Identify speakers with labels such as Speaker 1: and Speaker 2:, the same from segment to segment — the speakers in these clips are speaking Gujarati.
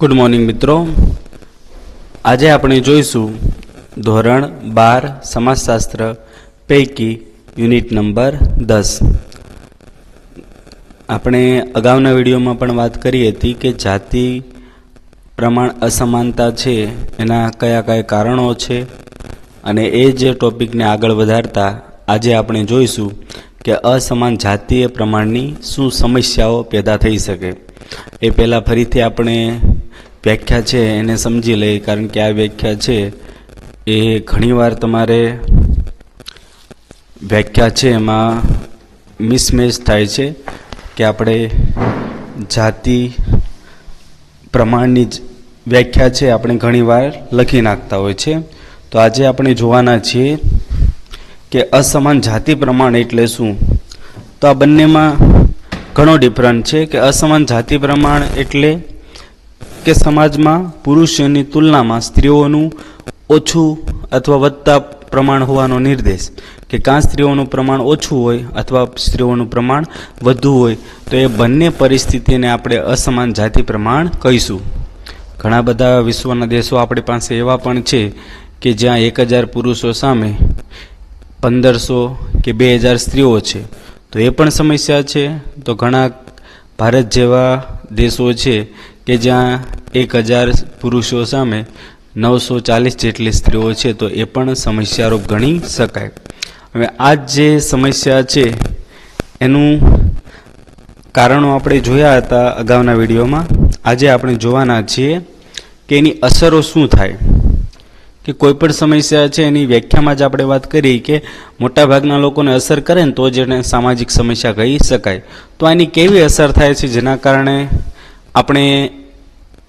Speaker 1: ગુડ મોર્નિંગ મિત્રો. આજે આપણે જોઈશું ધોરણ બાર સમાજશાસ્ત્ર પૈકી યુનિટ નંબર દસ. આપણે અગાઉના વિડીયોમાં પણ વાત કરી હતી કે જાતિ પ્રમાણ અસમાનતા છે, એના કયા કયા કારણો છે, અને એ જે ટોપિકને આગળ વધારતા આજે આપણે જોઈશું કે અસમાન જાતીય પ્રમાણની શું સમસ્યાઓ પેદા થઈ શકે. એ પહેલાં ફરીથી આપણે વ્યાખ્યા છે, એને સમજી લઈએ, કારણ કે આ વ્યાખ્યા છે, એ ઘણીવાર તમારે વ્યાખ્યા છે, એમાં મિસમેચ થાય છે કે આપણે જાતિ પ્રમાણની જ વ્યાખ્યા છે, આપણે ઘણીવાર લખી નાખતા હોય છે. તો આજે આપણે જોવાના છીએ કે અસમાન જાતિ પ્રમાણ એટલે શું? તો આ બંનેમાં ઘણો ડિફરન્ટ છે કે અસમાન જાતિ પ્રમાણ એટલે કે સમાજમાં પુરુષોની તુલનામાં સ્ત્રીઓનું ઓછું અથવા વધતા પ્રમાણ હોવાનો નિર્દેશ. કે કાં સ્ત્રીઓનું પ્રમાણ ઓછું હોય અથવા સ્ત્રીઓનું પ્રમાણ વધુ હોય, તો એ બંને પરિસ્થિતિને આપણે અસમાન જાતિ પ્રમાણ કહીશું. ઘણા બધા વિશ્વના દેશો આપણી પાસે એવા પણ છે કે જ્યાં એક હજાર પુરુષો સામે પંદરસો કે બે હજાર સ્ત્રીઓ છે. તો એ પણ સમસ્યા છે. તો ઘણા ભારત જેવા દેશો છે કે જ્યાં એક હજાર પુરુષો સામે નવસો ચાલીસ જેટલી સ્ત્રીઓ છે, તો એ પણ સમસ્યારૂપ ગણી શકાય. હવે આ જે સમસ્યા છે, એનું કારણો આપણે જોયા હતા અગાઉના વિડીયોમાં. આજે આપણે જોવાના છીએ કે એની અસરો શું થાય. કે કોઈ પણ સમસ્યા છે, એની વ્યાખ્યામાં જ આપણે વાત કરી કે મોટાભાગના લોકોને અસર કરે ને તો જ એને સામાજિક સમસ્યા કહી શકાય. તો આની કેવી અસર થાય છે? જેના કારણે આપણે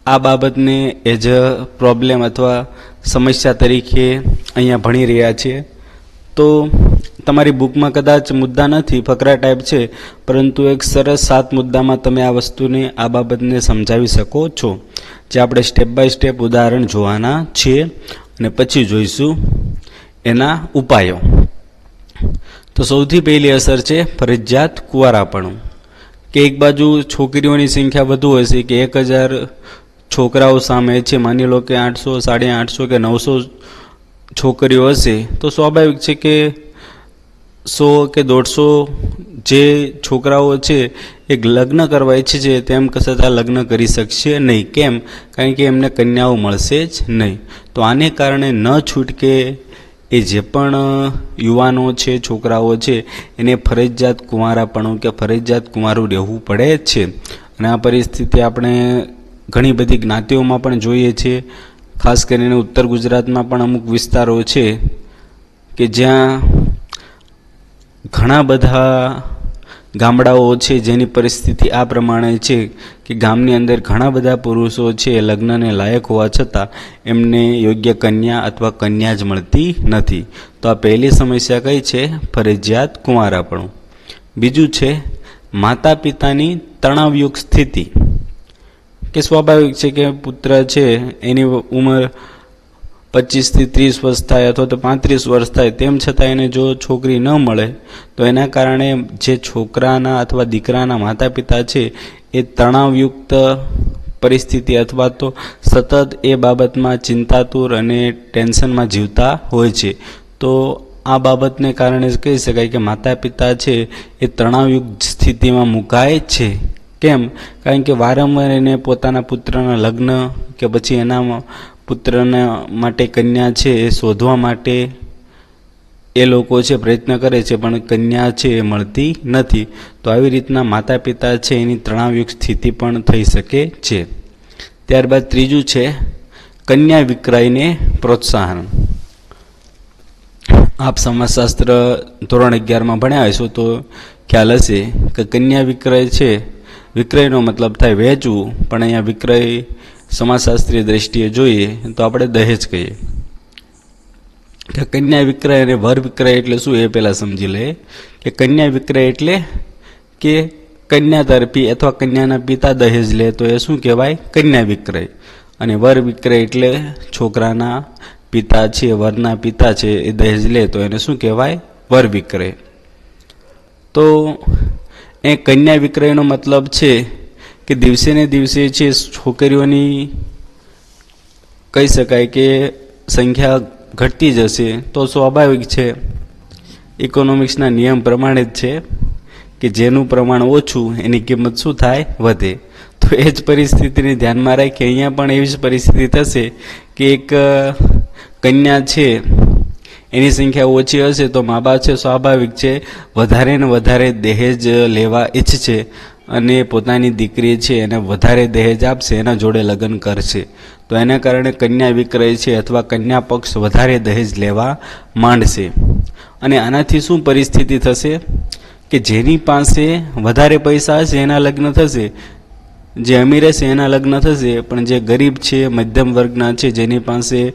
Speaker 1: આ બાબતને એઝ અ પ્રોબ્લેમ અથવા સમસ્યા તરીકે અહીંયા ભણી રહ્યા છીએ. તો તમારી બુકમાં કદાચ મુદ્દા નથી, ફકરા ટાઈપ છે, પરંતુ એક સરસ સાત મુદ્દામાં તમે આ વસ્તુને, આ બાબતને સમજાવી શકો છો. જે આપણે સ્ટેપ બાય સ્ટેપ ઉદાહરણ જોવાના છીએ. અને પછી જોઈશું એના ઉપાયો. તો સૌથી પહેલી અસર છે ફરજિયાત કુંવારાપણું. કે એક બાજુ છોકરીઓની સંખ્યા વધુ હશે કે એક હજાર છોકરાઓ સામે છે, માની લો કે આઠસો, સાડી આઠસો કે નવસો છોકરીઓ હશે, તો સ્વાભાવિક છે કે સો કે દોઢસો જે છોકરાઓ છે એ લગ્ન કરવા ઈચ્છે છે, તેમ છતાં લગ્ન કરી શકશે નહીં. કેમ? કારણ કે એમને કન્યાઓ મળશે જ નહીં. તો આને કારણે ન છૂટકે એ જે પણ યુવાનો છે, છોકરાઓ છે, એને ફરજિયાત કુંવારાપણું કે ફરજિયાત કુંવારું રહેવું પડે છે. અને આ પરિસ્થિતિ આપણે ઘણી બધી જ્ઞાતિઓમાં પણ જોઈએ છીએ ખાસ કરીને ઉત્તર ગુજરાતમાં પણ અમુક વિસ્તારો છે કે જ્યાં ઘણા બધા ગામડાઓ છે, જેની પરિસ્થિતિ આ પ્રમાણે છે કે ગામની અંદર ઘણા બધા પુરુષો છે, લગ્નને લાયક હોવા છતાં એમને યોગ્ય કન્યા અથવા કન્યા જ મળતી નથી. તો આ પહેલી સમસ્યા કઈ છે? ફરજિયાત કુંવારાપણું. બીજું છે માતા પિતાની તણાવયુક્ત સ્થિતિ. કે સ્વાભાવિક છે કે પુત્ર છે, એની ઉંમર પચીસથી ત્રીસ વર્ષ થાય અથવા તો પાંત્રીસ વર્ષ થાય, તેમ છતાં એને જો છોકરી ન મળે, તો એના કારણે જે છોકરાના અથવા દીકરાના માતા પિતા છે, એ તણાવયુક્ત પરિસ્થિતિ અથવા તો સતત એ બાબતમાં ચિંતાતુર અને ટેન્શનમાં જીવતા હોય છે. તો આ બાબતને કારણે કહી શકાય કે માતા પિતા છે, એ તણાવયુક્ત સ્થિતિમાં મુકાય છે. કેમ? કારણ કે વારંવાર એને પોતાના પુત્રના લગ્ન કે પછી એના પુત્રના માટે કન્યા છે એ શોધવા માટે એ લોકો છે, પ્રયત્ન કરે છે, પણ કન્યા છે એ મળતી નથી. તો આવી રીતના માતા પિતા છે, એની તણાવયુક્ત સ્થિતિ પણ થઈ શકે છે. ત્યારબાદ ત્રીજું છે, કન્યા વિક્રયને પ્રોત્સાહન. આપ સમાજશાસ્ત્ર ધોરણ અગિયારમાં ભણ્યા હશો, તો ખ્યાલ હશે કે કન્યા વિક્રય છે. વિક્રયનો મતલબ થાય વહેંચવું પણ અહીંયા વિક્રય સમાજશાસ્ત્રીય દ્રષ્ટિએ જોઈએ, તો આપણે દહેજ કહીએ. કે કન્યા વિક્રય અને વર વિક્રય એટલે શું એ પહેલાં સમજી લઈએ કે કન્યા વિક્રય એટલે કે કન્યા તરફી અથવા કન્યાના પિતા દહેજ લે, તો એ શું કહેવાય? કન્યા વિક્રય. અને વર વિક્રય એટલે છોકરાના પિતા છે, વરના પિતા છે, એ દહેજ લે, તો એને શું કહેવાય? વર વિક્રય. તો એ કન્યા વિક્રયનો મતલબ છે કે દિવસે ને દિવસે છે છોકરીઓની કહી શકાય કે સંખ્યા ઘટતી જશે, તો સ્વાભાવિક છે. ઇકોનોમિક્સના નિયમ પ્રમાણે જ છે કે જેનું પ્રમાણ ઓછું, એની કિંમત શું થાય? વધે. તો એ જ પરિસ્થિતિને ધ્યાનમાં રાખી અહીંયા પણ એવી જ પરિસ્થિતિ થશે કે એક કન્યા છે, એની સંખ્યા ઓછી હશે તો મા બાપ છે, સ્વાભાવિક છે. વધારે ને વધારે દહેજ લેવા ઈચ્છશે અને પોતાની દીકરી છે, એને વધારે દહેજ આપશે, એના જોડે લગ્ન કરશે. તો એના કારણે કન્યા વિક્રય છે અથવા કન્યા પક્ષ વધારે દહેજ લેવા માંડશે. અને આનાથી શું પરિસ્થિતિ થશે? કે જેની પાસે વધારે પૈસા હશે, એના લગ્ન થશે. જે અમીર હશે, એના લગ્ન થશે. પણ જે ગરીબ છે, મધ્યમ વર્ગના છે, જેની પાસે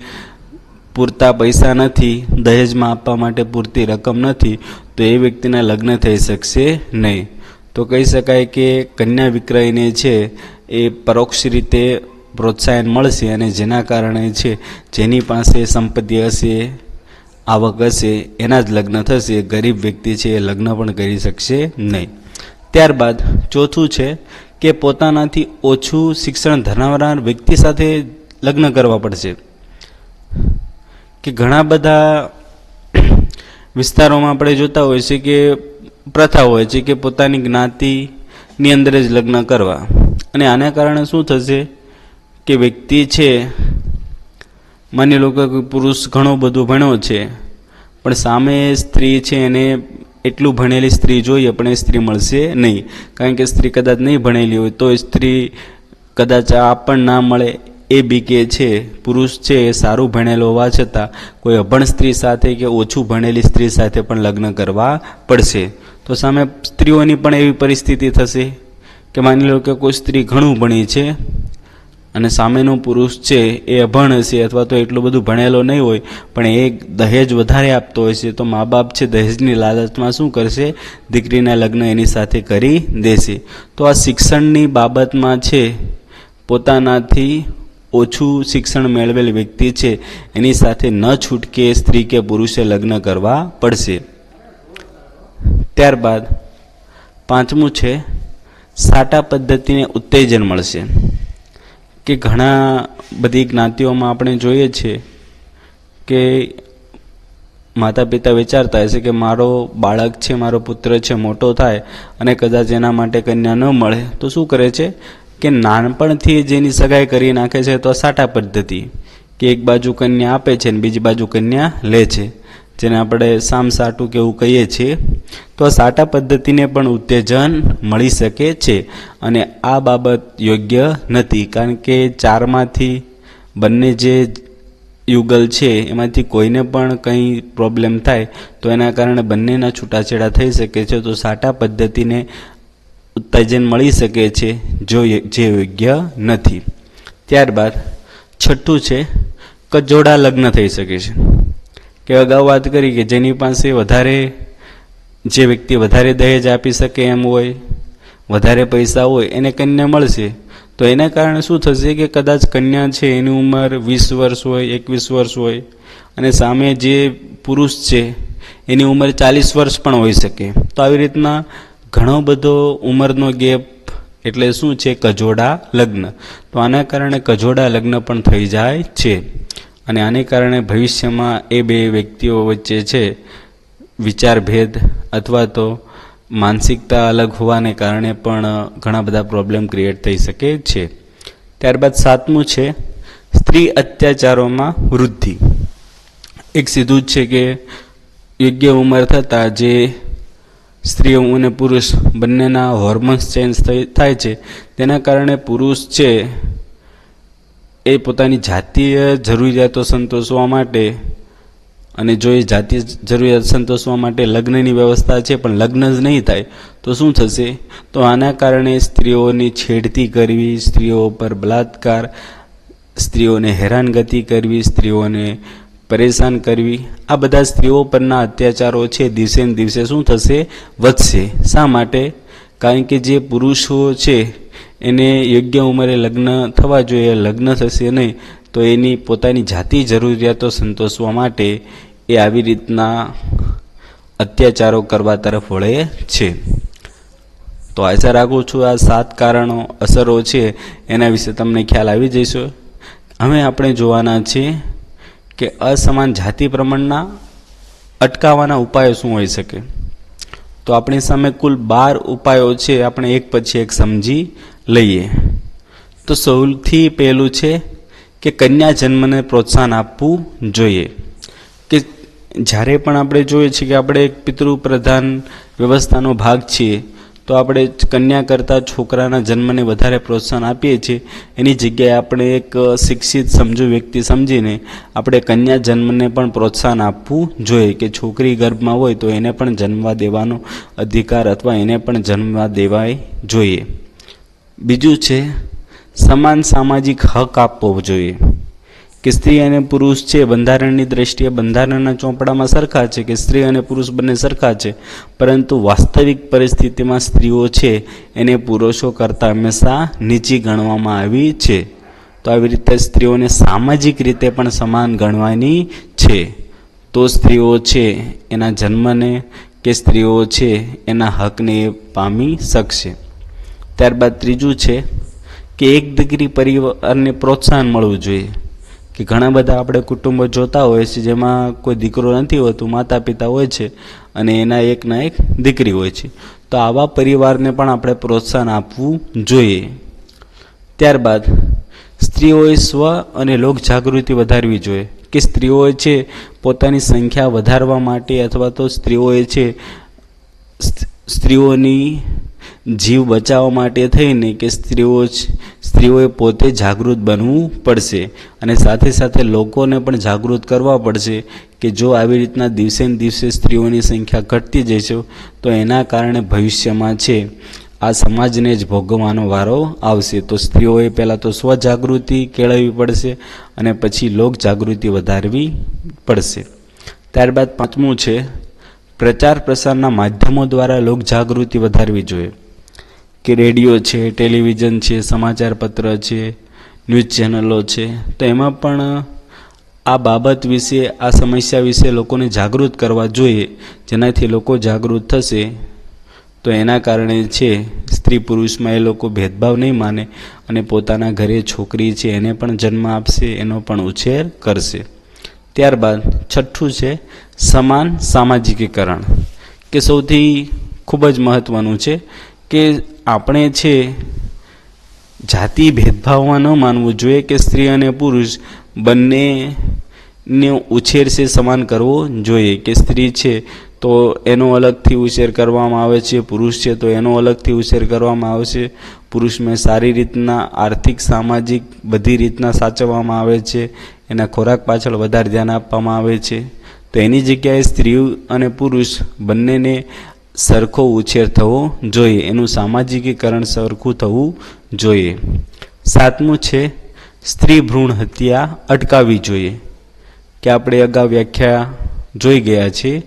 Speaker 1: પૂરતા પૈસા નથી, દહેજમાં આપવા માટે પૂરતી રકમ નથી, તો એ વ્યક્તિના લગ્ન થઈ શકશે નહીં. તો કહી શકાય કે કન્યા વિક્રયને છે એ પરોક્ષ રીતે પ્રોત્સાહન મળશે અને જેના કારણે છે જેની પાસે સંપત્તિ હશે, આવક હશે, એના જ લગ્ન થશે, ગરીબ વ્યક્તિ છે એ લગ્ન પણ કરી શકશે નહીં. ત્યારબાદ ચોથું છે કે પોતાનાથી ઓછું શિક્ષણ ધરાવનાર વ્યક્તિ સાથે લગ્ન કરવા પડશે. કે ઘણા બધા વિસ્તારોમાં આપણે જોતા હોય છે કે પ્રથા હોય છે કે પોતાની જ્ઞાતિની અંદર જ લગ્ન કરવા. અને આના કારણે શું થશે કે વ્યક્તિ છે, માની લો કે પુરુષ ઘણો બધું ભણ્યો છે, પણ સામે સ્ત્રી છે, એને એટલું ભણેલી સ્ત્રી જોઈએ પણ એ સ્ત્રી મળશે નહીં. કારણ કે સ્ત્રી કદાચ નહીં ભણેલી હોય, તો સ્ત્રી કદાચ આ પણ ના મળે એ બી કે છે, પુરુષ છે, એ સારું ભણેલો હોવા છતાં કોઈ અભણ સ્ત્રી સાથે કે ઓછું ભણેલી સ્ત્રી સાથે પણ લગ્ન કરવા પડશે. તો સામે સ્ત્રીઓની પણ એવી પરિસ્થિતિ થશે કે માની લો કે કોઈ સ્ત્રી ઘણું ભણી છે અને સામેનો પુરુષ છે એ અભણ હશે અથવા તો એટલું બધું ભણેલો નહીં હોય, પણ એ દહેજ વધારે આપતો હોય છે, તો મા બાપ છે દહેજની લાલચમાં શું કરશે? દીકરીના લગ્ન એની સાથે કરી દેશે. તો આ શિક્ષણની બાબતમાં છે, પોતાનાથી ઓછું શિક્ષણ મેળવેલ વ્યક્તિ છે, એની સાથે ન છૂટકે સ્ત્રી કે પુરુષે લગ્ન કરવા પડશે. ત્યારબાદ પાંચમું છે, સાટા પદ્ધતિને ઉત્તેજન મળશે. કે ઘણા બધી જ્ઞાતિઓમાં આપણે જોઈએ છીએ કે માતા પિતા વિચારતા હશે કે મારો બાળક છે, મારો પુત્ર છે, મોટો થાય અને કદાચ એના માટે કન્યા ન મળે, તો શું કરે છે કે નાનપણથી જેની સગાઈ કરી નાખે છે તો સાટા પદ્ધતિ, કે એક બાજુ કન્યા આપે છે ને બીજી બાજુ કન્યા લે છે. જેને આપણે સામ સાટું કે એવું કહીએ છીએ, તો સાટા પદ્ધતિને પણ ઉત્તેજન મળી શકે છે અને આ બાબત યોગ્ય નથી, કારણ કે ચારમાંથી બંને જે યુગલ છે, એમાંથી કોઈને પણ કંઈ પ્રોબ્લેમ થાય, તો એના કારણે બંનેના છૂટાછેડા થઈ શકે છે, તો સાટા પદ્ધતિને ઉત્તેજન મળી શકે છે, જો જે યોગ્ય નથી. ત્યારબાદ છઠ્ઠું છે, કજોડા લગ્ન થઈ શકે છે. કે અગાઉ વાત કરી કે જેની પાસે વધારે જે વ્યક્તિ વધારે દહેજ આપી શકે એમ હોય, વધારે પૈસા હોય, એને કન્યા મળશે. તો એના કારણે શું થશે કે કદાચ કન્યા છે, એની ઉંમર વીસ વર્ષ હોય, એકવીસ વર્ષ હોય, અને સામે જે પુરુષ છે, એની ઉંમર ચાલીસ વર્ષ પણ હોઈ શકે. તો આવી રીતના ઘણો બધો ઉંમરનો ગેપ, એટલે શું છે, કજોડા લગ્ન. તો આના કારણે કજોડા લગ્ન પણ થઈ જાય છે. અને આને કારણે ભવિષ્યમાં એ બે વ્યક્તિઓ વચ્ચે છે વિચારભેદ અથવા તો માનસિકતા અલગ હોવાને કારણે પણ ઘણા બધા પ્રોબ્લેમ ક્રિએટ થઈ શકે છે. ત્યારબાદ સાતમું છે, સ્ત્રી અત્યાચારોમાં વૃદ્ધિ. એક સીધું જ છે કે યોગ્ય ઉંમર થતાં જે સ્ત્રીઓ અને પુરુષ બંનેના હોર્મોન્સ ચેન્જ થાય છે, તેના કારણે પુરુષ છે એ પોતાની જાતીય જરૂરિયાતો સંતોષવા માટે અને જો એ જાતીય જરૂરિયાત સંતોષવા માટે લગ્નની વ્યવસ્થા છે, પણ લગ્ન જ નહીં થાય, તો શું થશે? તો આના કારણે સ્ત્રીઓની છેડતી કરવી, સ્ત્રીઓ પર બલાત્કાર, સ્ત્રીઓને હેરાનગતિ કરવી, સ્ત્રીઓને પરેશાન કરવી, આ બધા સ્ત્રીઓ પરના અત્યાચારો છે દિવસે ને દિવસે શું થશે? વધશે. શા માટે? કારણ કે જે પુરુષો છે એને યોગ્ય ઉંમરે લગ્ન થવા જોઈએ, લગ્ન થશે નહીં, તો એની પોતાની જાતિ જરૂરિયાતો સંતોષવા માટે એ આવી રીતના અત્યાચારો કરવા તરફ વળે છે. તો આશા રાખું છું આ સાત કારણો, અસરો છે, એના વિશે તમને ખ્યાલ આવી જઈશો. હવે આપણે જોવાના છીએ કે અસમાન જાતિ પ્રમાણના અટકાવવાના ઉપાયો શું હોઈ શકે. તો આપણી સામે કુલ બાર ઉપાયો છે, આપણે એક પછી એક સમજી લઈએ. તો સૌથી પહેલું છે કે કન્યા જન્મને પ્રોત્સાહન આપવું જોઈએ. કે જ્યારે પણ આપણે જોઈએ છીએ કે આપણે એક પિતૃ પ્રધાન વ્યવસ્થાનો ભાગ છીએ, તો આપણે કન્યા કરતાં છોકરાના જન્મને વધારે પ્રોત્સાહન આપીએ છીએ. એની જગ્યાએ આપણે એક શિક્ષિત, સમજુ વ્યક્તિ સમજીને આપણે કન્યા જન્મને પણ પ્રોત્સાહન આપવું જોઈએ કે છોકરી ગર્ભમાં હોય તો એને પણ જન્મવા દેવાનો અધિકાર અથવા એને પણ જન્મવા દેવાય જોઈએ. બીજું છે, સમાન સામાજિક હક આપવો જોઈએ. કે સ્ત્રી અને પુરુષ છે, બંધારણની દ્રષ્ટિએ બંધારણના ચોપડામાં સરખા છે કે સ્ત્રી અને પુરુષ બંને સરખા છે, પરંતુ વાસ્તવિક પરિસ્થિતિમાં સ્ત્રીઓ છે, એને પુરુષો કરતાં હંમેશા નીચી ગણવામાં આવી છે. તો આવી રીતે સ્ત્રીઓને સામાજિક રીતે પણ સમાન ગણવાની છે. તો સ્ત્રીઓ છે, એના જન્મને, કે સ્ત્રીઓ છે, એના હકને પામી શકશે. ત્યારબાદ ત્રીજું છે કે એક દીકરી પરિવારને પ્રોત્સાહન મળવું જોઈએ. કે ઘણા બધા આપણે કુટુંબો જોતા હોય છે, જેમાં કોઈ દીકરો નથી હોતું માતા પિતા હોય છે અને એના એકના એક દીકરી હોય છે. તો આવા પરિવારને પણ આપણે પ્રોત્સાહન આપવું જોઈએ. ત્યારબાદ સ્ત્રીઓએ સ્વ અને લોક જાગૃતિ વધારવી જોઈએ. કે સ્ત્રીઓએ છે પોતાની સંખ્યા વધારવા માટે અથવા તો સ્ત્રીઓએ છે સ્ત્રીઓની જીવ બચાવવા માટે થઈને કે સ્ત્રીઓ સ્ત્રીઓએ પોતે જાગૃત બનવું પડશે અને સાથે સાથે લોકોને પણ જાગૃત કરવા પડશે કે જો આવી રીતના દિવસે ને દિવસે સ્ત્રીઓની સંખ્યા ઘટતી જશે તો એના કારણે ભવિષ્યમાં છે, આ સમાજને જ ભોગવવાનો વારો આવશે. તો સ્ત્રીઓએ પહેલાં તો સ્વજાગૃતિ કેળવવી પડશે અને પછી લોક જાગૃતિ વધારવી પડશે. ત્યારબાદ પાંચમું છે, પ્રચાર પ્રસારના માધ્યમો દ્વારા લોક જાગૃતિ વધારવી જોઈએ. કે રેડિયો છે, ટેલિવિઝન છે સમાચાર પત્ર છે, ન્યૂઝ ચેનલો છે, તો એમાં પણ આ બાબત વિશે, આ સમસ્યા વિશે લોકોને જાગૃત કરવા જોઈએ, જેનાથી લોકો જાગૃત થશે, તો એના કારણે છે, સ્ત્રી પુરુષમાં એ લોકો ભેદભાવ નહીં માને અને પોતાના ઘરે છોકરી છે, એને પણ જન્મ આપશે, એનો પણ ઉછેર કરશે. ત્યારબાદ છઠ્ઠું છે, સમાન સામાજિકીકરણ, કે સૌથી ખૂબ જ મહત્ત્વનું છે, કે આપણે છે. જાતિ ભેદભાવમાં ન માનવું જોઈએ કે સ્ત્રી અને પુરુષ બંનેને ઉછેર છે, સમાન કરવો જોઈએ. કે સ્ત્રી છે તો એનો અલગથી ઉછેર કરવામાં આવે છે, પુરુષ છે તો એનો અલગથી ઉછેર કરવામાં આવે છે. પુરુષને સારી રીતના આર્થિક, સામાજિક બધી રીતના સાચવવામાં આવે છે. એના ખોરાક પાછળ વધારે ધ્યાન આપવામાં આવે છે. તો એની જગ્યાએ સ્ત્રી અને પુરુષ બંનેને સરખો ઉછેર થવો જોઈએ. એનું સામાજિકીકરણ સરખું થવું જોઈએ. સાતમું છે, સ્ત્રી ભ્રૂણ હત્યા અટકાવવી જોઈએ. કે આપણે અગાઉ વ્યાખ્યા જોઈ ગયા છે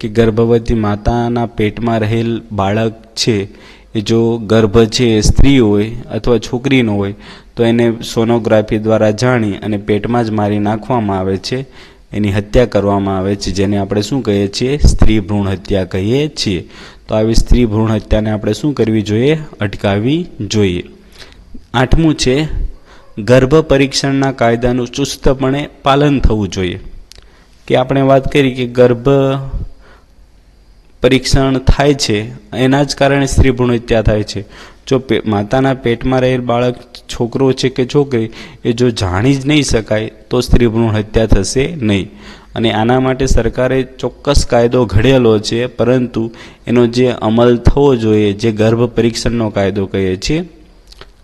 Speaker 1: કે ગર્ભવતી માતાના પેટમાં રહેલ બાળક છે, એ જો ગર્ભ છે, એ સ્ત્રી હોય અથવા છોકરીનો હોય, તો એને સોનોગ્રાફી દ્વારા જાણી અને પેટમાં જ મારી નાખવામાં આવે છે. એની હત્યા કરવામાં આવે છે, જેને આપણે શું કહીએ છીએ? સ્ત્રી ભ્રૂણ હત્યા કહીએ છીએ. તો આવી સ્ત્રી ભ્રૂણ હત્યાને આપણે શું કરવી જોઈએ? અટકાવવી જોઈએ. આઠમું છે, ગર્ભ પરીક્ષણના કાયદાનું ચુસ્તપણે પાલન થવું જોઈએ. કે આપણે વાત કરી કે ગર્ભ પરીક્ષણ થાય છે, એના જ કારણે સ્ત્રી ભ્રૂણ હત્યા થાય છે. જો માતાના પેટમાં રહેલ બાળક છોકરો છે કે છોકરી, એ જો જાણી જ નહીં શકાય, તો સ્ત્રી ભ્રૂણ હત્યા થશે નહીં. અને આના માટે સરકારે ચોક્કસ કાયદો ઘડેલો છે, પરંતુ એનો જે અમલ થવો જોઈએ, જે ગર્ભ પરીક્ષણનો કાયદો કહીએ છીએ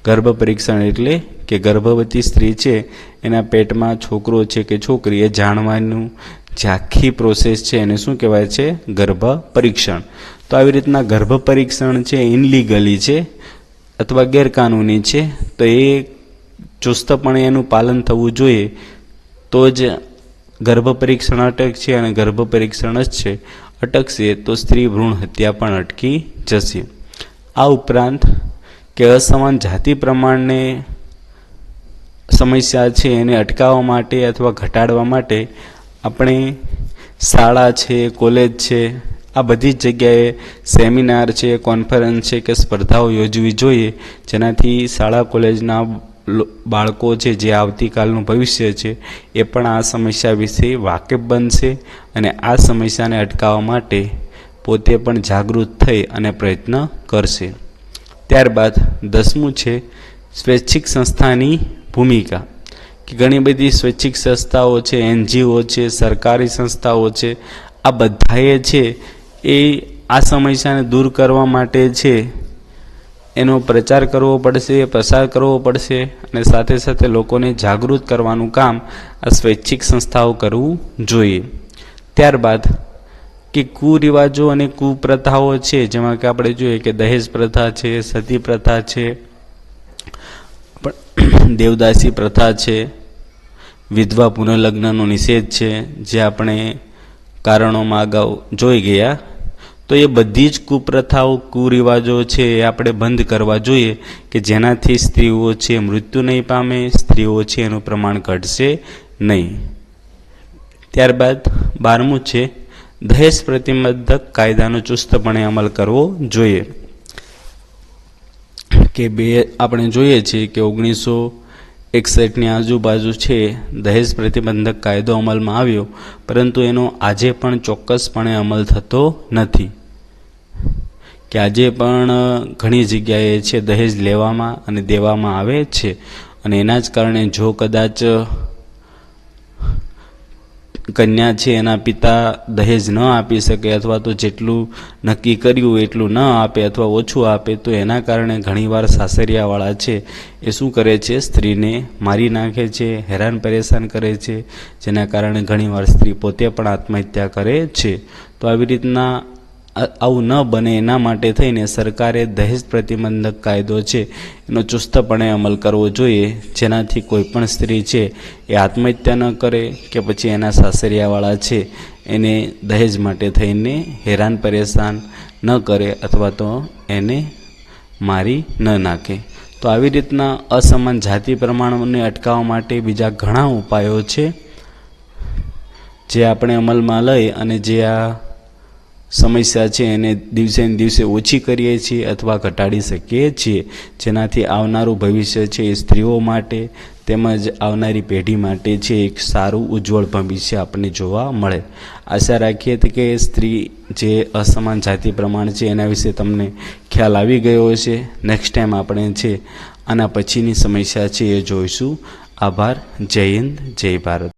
Speaker 1: ગર્ભ પરીક્ષણ એટલે કે ગર્ભવતી સ્ત્રી છે, એના પેટમાં છોકરો છે કે છોકરી, એ જાણવાનું જે આખી પ્રોસેસ છે, એને શું કહેવાય છે? ગર્ભ પરીક્ષણ તો આવી રીતના ગર્ભ પરીક્ષણ છે, ઇનલીગલી છે અથવા ગેરકાનૂની છે, તો એ ચુસ્તપણે એનું પાલન થવું જોઈએ, તો જ ગર્ભ પરીક્ષણ અટકશે અને ગર્ભ પરીક્ષણ જ છે. અટકશે તો સ્ત્રી ભ્રૂણ હત્યા પણ અટકી જશે. આ ઉપરાંત કે અસમાન જાતિ પ્રમાણને સમસ્યા છે, એને અટકાવવા માટે અથવા ઘટાડવા માટે આપણે શાળા છે, કોલેજ છે આ બધી જ જગ્યાએ સેમિનાર છે, કોન્ફરન્સ છે કે સ્પર્ધાઓ યોજવી જોઈએ, જેનાથી શાળા, કોલેજના બાળકો છે, જે આવતીકાલનું ભવિષ્ય છે, એ પણ આ સમસ્યા વિશે વાકેફ બનશે અને આ સમસ્યાને અટકાવવા માટે પોતે પણ જાગૃત થઈ અને પ્રયત્ન કરશે. ત્યારબાદ દસમું છે, સ્વૈચ્છિક સંસ્થાની ભૂમિકા. કે ઘણી બધી સ્વૈચ્છિક સંસ્થાઓ છે, એનજીઓ છે, સરકારી સંસ્થાઓ છે, આ બધાએ છે એ આ સમસ્યાને દૂર કરવા માટે છે. એનો પ્રચાર કરવો પડશે, પ્રસાર કરવો પડશે અને સાથે સાથે લોકોને જાગૃત કરવાનું કામ આ સ્વૈચ્છિક સંસ્થાઓ કરવું જોઈએ. ત્યારબાદ કે કુરિવાજો અને કુપ્રથાઓ છે, જેમાં કે આપણે જોઈએ કે દહેજ પ્રથા છે, સતી પ્રથા છે દેવદાસી પ્રથા છે, વિધવા પુનઃલગ્નનો નિષેધ છે, જે આપણે કારણોમાં અગાઉ જોઈ ગયા. તો એ બધી જ કુપ્રથાઓ, કુરિવાજો છે એ આપણે બંધ કરવા જોઈએ કે જેનાથી સ્ત્રીઓ છે મૃત્યુ નહીં પામે, સ્ત્રીઓ છે એનું પ્રમાણ ઘટશે નહીં. ત્યારબાદ બારમું છે, દહેજ પ્રતિબંધક કાયદાનો ચુસ્તપણે અમલ કરવો જોઈએ. કે બે આપણે જોઈએ છીએ કે ઓગણીસો એકસઠની આજુબાજુ છે, દહેજ પ્રતિબંધક કાયદો અમલમાં આવ્યો, પરંતુ એનો આજે પણ ચોક્કસપણે અમલ થતો નથી. કે આજે પણ ઘણી જગ્યાએ છે, દહેજ લેવામાં અને દેવામાં આવે છે. અને એના જ કારણે જો કદાચ કન્યા છે, એના પિતા દહેજ ન આપી શકે અથવા તો જેટલું નક્કી કર્યું એટલું ન આપે અથવા ઓછું આપે, તો એના કારણે ઘણીવાર સાસરિયાવાળા છે, એ શું કરે છે? સ્ત્રીને મારી નાખે છે, હેરાન પરેશાન કરે છે, જેના કારણે ઘણીવાર સ્ત્રી પોતે પણ આત્મહત્યા કરે છે. તો આવી રીતના આવું ન બને એના માટે થઈને સરકારે દહેજ પ્રતિબંધક કાયદો છે, એનો ચુસ્તપણે અમલ કરવો જોઈએ, જેનાથી કોઈ પણ સ્ત્રી છે એ આત્મહત્યા ન કરે કે પછી એના સાસરિયાવાળા છે, એને દહેજ માટે થઈને હેરાન પરેશાન ન કરે અથવા તો એને મારી ન નાખે. તો આવી રીતના અસમાન જાતિ પ્રમાણને અટકાવવા માટે બીજા ઘણા ઉપાયો છે, જે આપણે અમલમાં લઈ અને જે આ સમસ્યા છે, એને દિવસે ને દિવસે ઓછી કરીએ છીએ અથવા ઘટાડી શકીએ છીએ. જેનાથી આવનારું ભવિષ્ય છે એ સ્ત્રીઓ માટે તેમજ આવનારી પેઢી માટે છે એક સારું ઉજ્જવળ ભવિષ્ય આપણને જોવા મળે. આશા રાખીએ કે સ્ત્રી જે અસમાન જાતિ પ્રમાણ છે એના વિશે તમને ખ્યાલ આવી ગયો હશે. નેક્સ્ટ ટાઈમ આપણે છે આના પછીની સમસ્યા છે એ જોઈશું. આભાર. જય હિન્દ. જય ભારત.